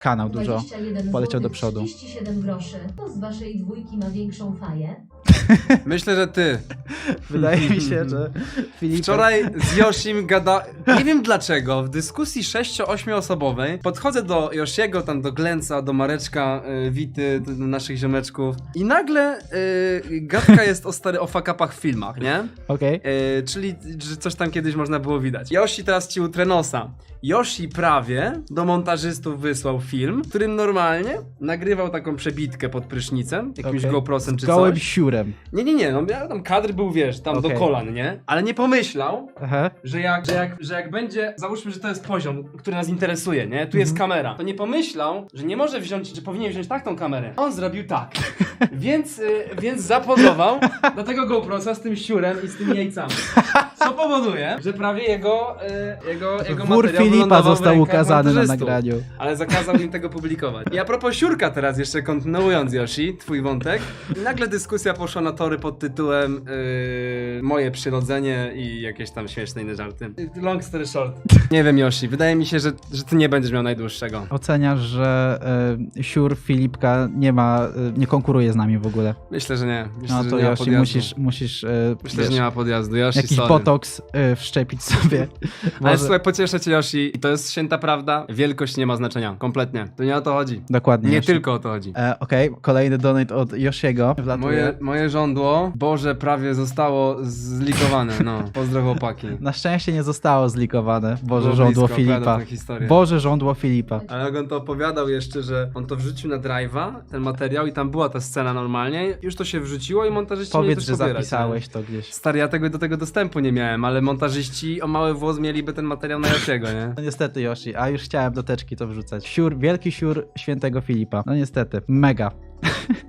kanał dużo. 21 poleciał do złotych przodu. 37 groszy. To z waszej dwójki ma większą faję? Myślę, że ty. Wydaje mi się, że Filip. Wczoraj z Yoshim gada... Nie wiem dlaczego, w dyskusji 6-8 osobowej podchodzę do Yoshiego, tam do Glenca, do Mareczka, y, Wity, do naszych ziomeczków i nagle y, gadka jest o stary o fakapach w filmach, nie? Okej. Yy, czyli, że coś tam kiedyś można było widać. Yoshi teraz ci utrę nosa. Yoshi prawie do montażystów wysłał film, w którym normalnie nagrywał taką przebitkę pod prysznicem, jakimś Okej. GoProsem czy gołym coś. siurem. Nie, nie, nie, no miał tam kadr był, wiesz, tam Okej. do kolan, nie? Ale nie pomyślał, Aha. że jak, że, jak, że jak będzie, załóżmy, że to jest poziom, który nas interesuje, nie? Tu jest kamera. To nie pomyślał, że nie może wziąć, że powinien wziąć tak tą kamerę. On zrobił tak. więc, y, więc zapozował do tego GoProsa z tym siurem i z tymi jajcami. Co powoduje, że prawie jego, y, jego, jego Wór materiał Filipa został ukazany na nagraniu. Ale zakazał im tego publikować. I a propos siurka teraz jeszcze kontynuując Yoshi, twój wątek. Nagle dyskusja poszła na tory pod tytułem yy, Moje przyrodzenie i jakieś tam śmieszne inne żarty. Long story short. Nie wiem Yoshi, wydaje mi się, że, że ty nie będziesz miał najdłuższego. Oceniasz, że e, siur Filipka nie ma, e, nie konkuruje z nami w ogóle. Myślę, że nie. Myślę, No że to nie Yoshi, musisz, musisz e, Myślę, wiesz, że nie ma podjazdu. Yoshi, jakiś sorry. botoks e, wszczepić sobie. Ale Może- słuchaj, pocieszę cię Yoshi i to jest święta prawda. Wielkość nie ma znaczenia. Kompletnie. To nie o to chodzi. Dokładnie. Nie tylko o to chodzi. E, Okej, kolejny donate od. Wlatuje. Moje, moje żądło, Boże, prawie zostało zlikowane. No, pozdro chłopaki. Na szczęście nie zostało zlikowane. Boże Było żądło blisko, Filipa. tę historię. Boże żądło Filipa. Ale jak on to opowiadał jeszcze, że on to wrzucił na drive'a, ten materiał i tam była ta scena normalnie, już to się wrzuciło i montażyści mieli Powiedz, że pobierać, zapisałeś nie? to gdzieś. Stary, ja tego, do tego dostępu nie miałem, ale montażyści o mały włos mieliby ten materiał na Yoshiego, nie? No niestety Yoshi, a już chciałem do teczki to wrzucać. Siur, wielki siur świętego Filipa. No niestety, mega.